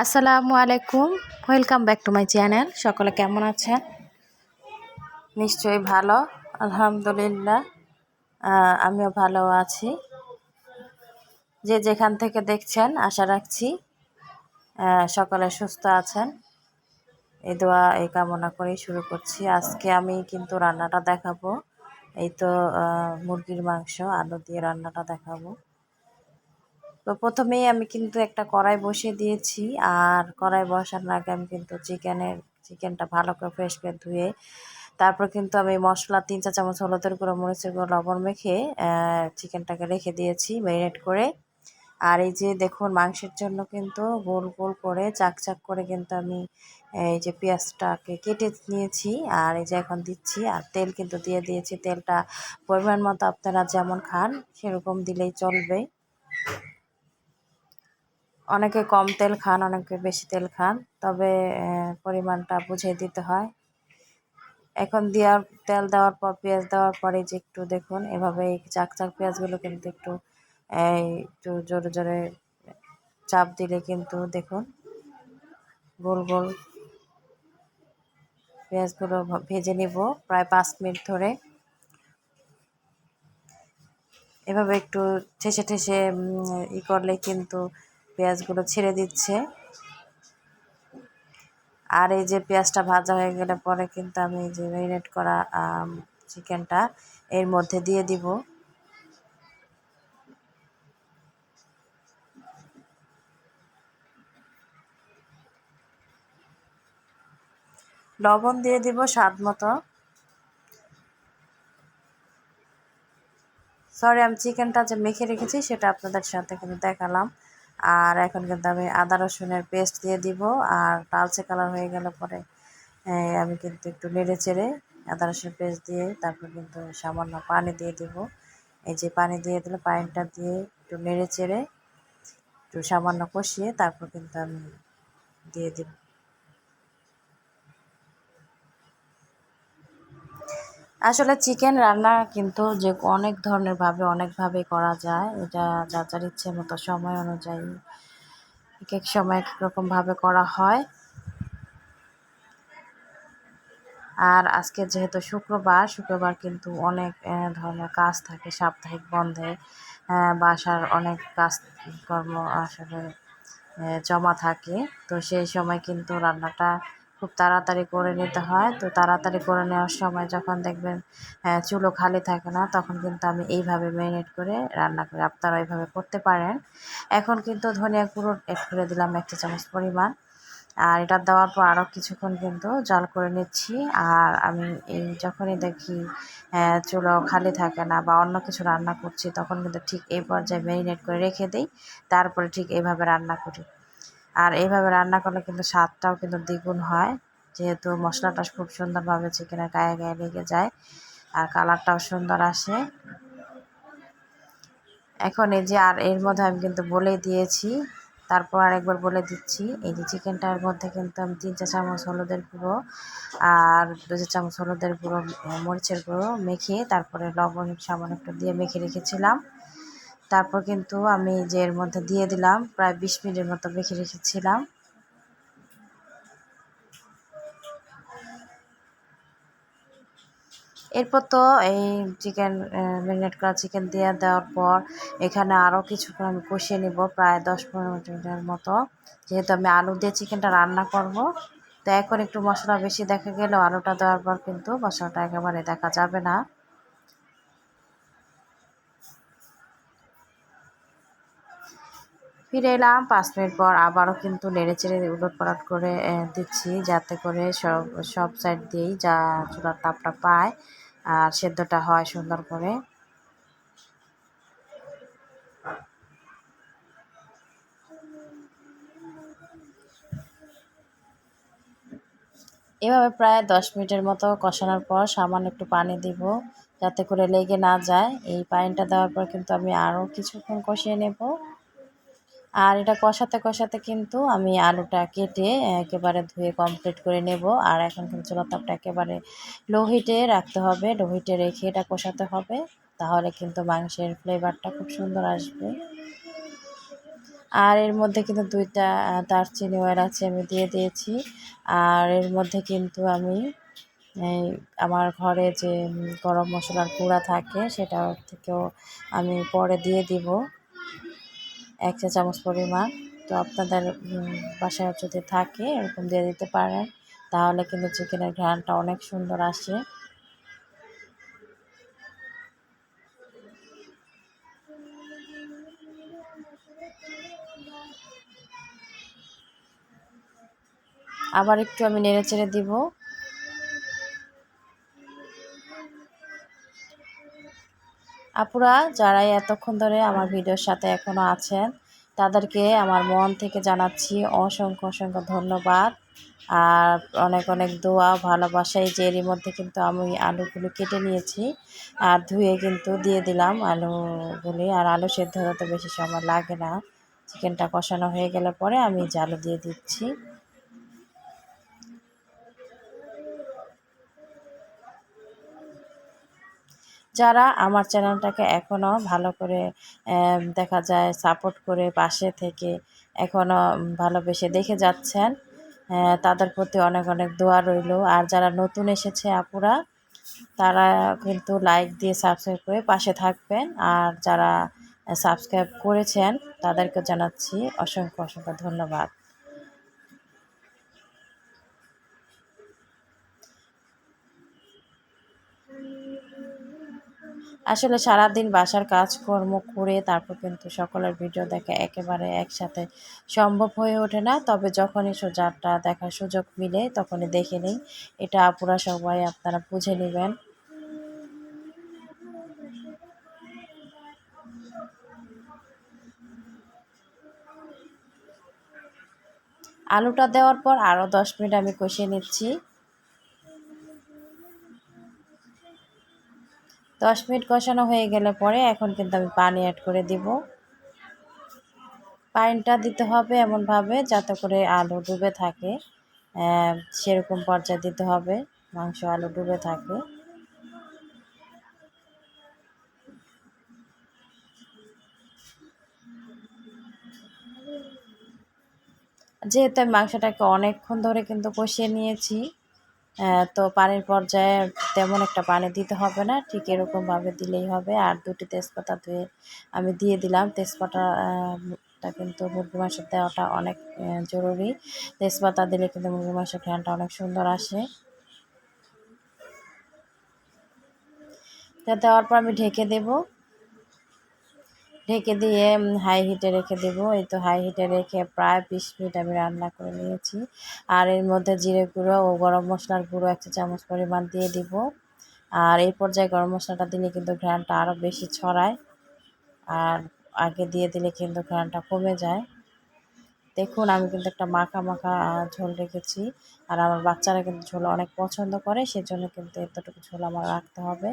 আসসালামু আলাইকুম। Welcome back to my channel সকলে কেমন আছেন? নিশ্চয়ই ভালো, আলহামদুলিল্লাহ। আমিও ভালো আছি। যে যেখান থেকে দেখছেন, আশা রাখছি সকলে সুস্থ আছেন। এই দোয়া, এই কামনা করেই শুরু করছি। আজকে আমি কিন্তু রান্নাটা দেখাবো। এই তো মুরগির মাংস, আলু দিয়ে রান্নাটা দেখাবো। তো প্রথমেই আমি কিন্তু একটা কড়াই বসিয়ে দিয়েছি, আর কড়াই বসানোর আগে আমি কিন্তু চিকেনের, চিকেনটা ভালো করে ফ্রেশ করে ধুয়ে তারপর কিন্তু আমি মশলা তিন চা চামচ হলুদের গুঁড়ো, মরিচের গুঁড়ো, লবণ মেখে চিকেনটাকে রেখে দিয়েছি ম্যারিনেট করে। আর এই যে দেখুন মাংসের জন্য কিন্তু গোল গোল করে, চাক চাক করে কিন্তু আমি, এই যে পেঁয়াজটাকে কেটে নিয়েছি, আর এই যে এখন দিচ্ছি, আর তেল কিন্তু দিয়ে দিয়েছি। তেলটা পরিমাণ মতো আপনারা যেমন খান, সেরকম দিলেই চলবে। অনেকে কম তেল খান, অনেকে বেশি তেল খান, তবে পরিমাণটা বুঝে দিতে হয়। এখন দেওয়ার, তেল দেওয়ার পর, পেঁয়াজ দেওয়ার পরে যে একটু দেখুন, এভাবে চাক চাক পেঁয়াজগুলো কিন্তু একটু একটু জোরে জোরে চাপ দিলে কিন্তু দেখুন, গোল গোল পেঁয়াজগুলো ভেজে নিব প্রায় পাঁচ মিনিট ধরে। এভাবে একটু ঠেসে ঠেসে ই করলে কিন্তু পেঁয়াজগুলো ছেড়ে দিচ্ছে। আর এই যে পেঁয়াজটা ভাজা হয়ে গেলে পরে কিন্তু আমি যে ম্যারিনেট করা চিকেনটা এর মধ্যে দিয়ে দিব। লবণ দিয়ে দিব স্বাদ মতো। সরি আমি চিকেনটা যে মেখে রেখেছি সেটা আপনাদের সাথে কিন্তু দেখালাম। আর এখন কিন্তু আমি আদা রসুনের পেস্ট দিয়ে দিব, আর লালচে কালার হয়ে গেলে পরে আমি কিন্তু একটু নেড়ে চেড়ে আদা রসুন পেস্ট দিয়ে তারপর কিন্তু সামান্য পানি দিয়ে দিব। এই যে পানি দিয়ে দিলে পানিটা দিয়ে একটু নেড়ে চেড়ে একটু সামান্য কষিয়ে তারপর কিন্তু আমি দিয়ে দিব। আসলে চিকেন রান্না কিন্তু যে অনেক ধরনের ভাবে অনেকভাবে করা যায়। এটা যার যার ইচ্ছে মতো সময় অনুযায়ী এক এক সময় এক রকমভাবে করা হয়। আর আজকে যেহেতু শুক্রবার শুক্রবার কিন্তু অনেক ধরনের কাজ থাকে সাপ্তাহিক বন্ধে। বাসার অনেক কাজ কর্ম আসলে জমা থাকে। তো সেই সময় কিন্তু রান্নাটা খুব তাড়াতাড়ি করে নিতে হয়। তো তাড়াতাড়ি করে নেওয়ার সময় যখন দেখবেন চুলো খালি থাকে না, তখন কিন্তু আমি এইভাবে ম্যারিনেট করে রান্না করি। আপনারা এইভাবে করতে পারেন। এখন কিন্তু ধনিয়া গুঁড়ো এড করে দিলাম একটা চামচ পরিমাণ। আর এটা দেওয়ার পর আরও কিছুক্ষণ কিন্তু জল করে নিচ্ছি। আর আমি এই যখনই দেখি চুলো খালি থাকে না বা অন্য কিছু রান্না করছি, তখন কিন্তু ঠিক এই পর্যায়ে ম্যারিনেট করে রেখে দিই। তারপরে ঠিক এইভাবে রান্না করি। আর এইভাবে রান্না করলে কিন্তু স্বাদটাও কিন্তু দ্বিগুণ হয়। যেহেতু মশলাটা খুব সুন্দরভাবে চিকেনের গায়ে গায়ে লেগে যায় আর কালারটাও সুন্দর আসে। এখন এই যে আর এর মধ্যে আমি কিন্তু বলে দিয়েছি, তারপর আরেকবার বলে দিচ্ছি। এই যে চিকেনটার মধ্যে কিন্তু আমি তিন চা চামচ হলুদের গুঁড়ো আর দু চা চামচ হলুদের গুঁড়ো, মরিচের গুঁড়ো মেখে তারপরে লবণ, সামান্য একটু দিয়ে মেখে রেখেছিলাম। তারপর কিন্তু আমি যে এর মধ্যে দিয়ে দিলাম, প্রায় বিশ মিনিটের মতো মেখে রেখেছিলাম। এরপর তো এই চিকেন ম্যারিনেট করা চিকেন দিয়ে দেওয়ার পর এখানে আরও কিছুক্ষণ আমি কষিয়ে নিব, প্রায় দশ পনেরো মিনিটের মতো। যেহেতু আমি আলু দিয়ে চিকেনটা রান্না করব, তো এখন একটু মশলা বেশি দেখা গেলেও আলুটা দেওয়ার পর কিন্তু মশলাটা একেবারে দেখা যাবে না। ফিরে এলাম। পাঁচ মিনিট পর আবারও কিন্তু নেড়ে চেড়ে উলট পালট করে দিচ্ছি যাতে করে সব সব সাইড দিয়েই যা চুলার তাপটা পায় আর সেদ্ধটা হয় সুন্দর করে। এভাবে প্রায় দশ মিনিটের মতো কষানোর পর সামান্য একটু পানি দিব যাতে করে লেগে না যায়। এই পানিটা দেওয়ার পর কিন্তু আমি আরও কিছুক্ষণ কষিয়ে নেব। আর এটা কষাতে কষাতে কিন্তু আমি আলুটা কেটে একেবারে ধুয়ে কমপ্লিট করে নেব। আর এখন কিন্তু চুলা তাপটা একেবারে লো হিটে রাখতে হবে লো হিটে রেখে এটা কষাতে হবে। তাহলে কিন্তু মাংসের ফ্লেভারটা খুব সুন্দর আসবে। আর এর মধ্যে কিন্তু দুইটা দারচিনি আছে আমি দিয়ে দিয়েছি। আর এর মধ্যে কিন্তু আমি, এই আমার ঘরে যে গরম মশলার গুঁড়া থাকে সেটা থেকেও আমি পরে দিয়ে দিব। এক চা চামচ পরিমাণ। তো আপনাদের বাসায় যদি থাকে, এরকম দিয়ে দিতে পারেন, তাহলে কিন্তু চিকেনের ঘ্রানটা অনেক সুন্দর আসে। আবার একটু আমি নেড়ে চেড়ে দিব। আপুরা, যারাই এতক্ষণ ধরে আমার ভিডিওর সাথে এখনও আছেন, তাদেরকে আমার মন থেকে জানাচ্ছি অসংখ্য অসংখ্য ধন্যবাদ। আর অনেক অনেক দোয়া, ভালোবাসা, এই যে এরই মধ্যে কিন্তু আমি আলুগুলো কেটে নিয়েছি। আর ধুয়ে কিন্তু দিয়ে দিলাম আলুগুলি। আর আলু সেদ্ধ হতে বেশি সময় লাগে না। চিকেনটা কষানো হয়ে গেলে পরে আমি আলু দিয়ে দিচ্ছি। যারা আমার চ্যানেলটাকে এখনও ভালো করে দেখা যায় সাপোর্ট করে পাশে থেকে এখনও ভালোবেসে দেখে যাচ্ছেন তাদের প্রতি অনেক অনেক দোয়া রইল। আর যারা নতুন এসেছে আপুরা, তারা কিন্তু লাইক দিয়ে সাবস্ক্রাইব করে পাশে থাকবেন। আর যারা সাবস্ক্রাইব করেছেন, তাদেরকে জানাচ্ছি অসংখ্য অসংখ্য ধন্যবাদ। আসলে সারাদিন বাসার কাজকর্ম করে তারপর কিন্তু সকলের ভিডিও দেখা একেবারে একসাথে সম্ভব হয়ে ওঠে না। তবে যখনই সোজাটা দেখার সুযোগ মিলে তখনই দেখে নিই। এটা আপুরা সবাই আপনারা বুঝে নেবেন। আলুটা দেওয়ার পর আরও দশ মিনিট আমি কষিয়ে নিচ্ছি। দশ মিনিট কষানো হয়ে গেলে পরে এখন কিন্তু আমি পানি অ্যাড করে দিব। পানিটা দিতে হবে এমনভাবে যাতে করে আলু ডুবে থাকে। সেরকম পর্যায়ে দিতে হবে, মাংস, আলু ডুবে থাকে। যেহেতু আমি মাংসটাকে অনেকক্ষণ ধরে কিন্তু কষিয়ে নিয়েছি তো পানির পর্যায়ে তেমন একটা পানি দিতে হবে না, ঠিক এরকমভাবে দিলেই হবে। আর দুটি তেজপাতা ধুয়ে আমি দিয়ে দিলাম। তেজপাতাটা কিন্তু মুরগি মাংস দেওয়াটা অনেক জরুরি। তেজপাতা দিলে কিন্তু মুরগি মাংসের ঘ্রানটা অনেক সুন্দর আসে। দেওয়ার পর আমি ঢেকে দেবো। ঢেকে দিয়ে হাই হিটে রেখে দেব। এই তো হাই হিটে রেখে প্রায় বিশ মিনিট আমি রান্না করে নিয়েছি। আর এর মধ্যে জিরে গুঁড়ো ও গরম মশলার গুঁড়ো একটা চামচ পরিমাণ দিয়ে দিব। আর এই পর্যায়ে গরম মশলাটা দিলে কিন্তু ঘ্রানটা আরও বেশি ছড়ায়। আর আগে দিয়ে দিলে কিন্তু ঘ্রানটা কমে যায়। দেখুন, আমি কিন্তু একটা মাখা মাখা ঝোল রেখেছি। আর আমার বাচ্চারা কিন্তু ঝোল অনেক পছন্দ করে, সেজন্য কিন্তু এতটুকু ঝোল আমার রাখতে হবে।